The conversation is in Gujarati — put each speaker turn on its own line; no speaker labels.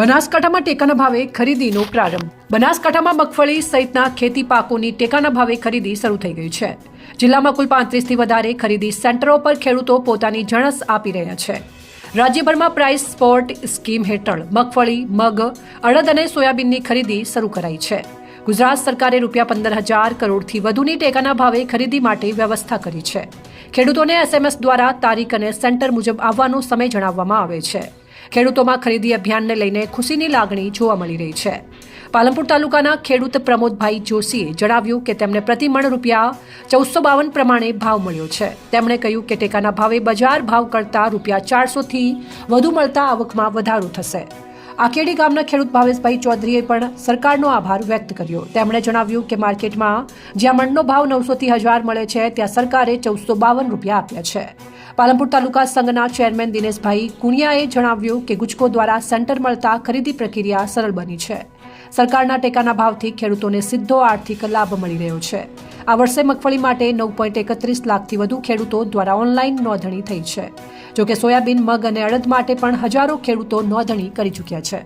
બનાસકાંઠામાં ટેકાના ભાવે ખરીદીનો પ્રારંભ. બનાસકાંઠામાં મગફળી સહિતના ખેતી પાકોની ટેકાના ભાવે ખરીદી શરૂ થઈ ગઈ છે. જિલ્લામાં કુલ પાંત્રીસથી વધારે ખરીદી સેન્ટરો પર ખેડૂતો પોતાની જણસ આપી રહ્યા છે. રાજ્યભરમાં પ્રાઇસ સ્પોર્ટ સ્કીમ હેઠળ મગફળી, મગ, અડદ અને સોયાબીનની ખરીદી શરૂ કરાઈ છે. ગુજરાત સરકારે રૂપિયા પંદર હજાર કરોડથી વધુની ટેકાના ભાવે ખરીદી માટે વ્યવસ્થા કરી છે. ખેડૂતોને એસએમએસ દ્વારા તારીખ અને સેન્ટર મુજબ આવવાનો સમય જણાવવામાં આવે છે. ખેડૂતોમાં ખરીદી અભિયાનને લઈને ખુશીની લાગણી જોવા મળી રહી છે. પાલનપુર તાલુકાના ખેડૂત પ્રમોદભાઈ જોશીએ જણાવ્યું કે તેમને પ્રતિમણ રૂપિયા ચૌદસો બાવન પ્રમાણે ભાવ મળ્યો છે. તેમણે કહ્યું કે ટેકાના ભાવે બજાર ભાવ કરતાં રૂપિયા ચારસોથી વધુ મળતા આવકમાં વધારો થશે. આકેડી ગામના ખેડૂત ભાવેશભાઈ ચૌધરીએ પણ સરકારનો આભાર વ્યક્ત કર્યો. તેમણે જણાવ્યું કે માર્કેટમાં જ્યાં મણનો ભાવ નવસોથી હજાર મળે છે, ત્યાં સરકારે ચૌદસો બાવન રૂપિયા આપ્યા છે. પાલનપુર તાલુકા સંઘના ચેરમેન દિનેશભાઈ કુણિયાએ જણાવ્યું કે ગુજકો દ્વારા સેન્ટર મળતા ખરીદી પ્રક્રિયા સરળ બની છે. સરકારના ટેકાના ભાવથી ખેડૂતોને સીધો આર્થિક લાભ મળી રહ્યો છે. આ વર્ષે મગફળી માટે નવ પોઈન્ટ એકત્રીસ લાખથી વધુ ખેડૂતો દ્વારા ઓનલાઈન નોંધણી થઈ છે. જોકે સોયાબીન, મગ અને અડદ માટે પણ હજારો ખેડૂતો નોંધણી કરી ચૂક્યા છે.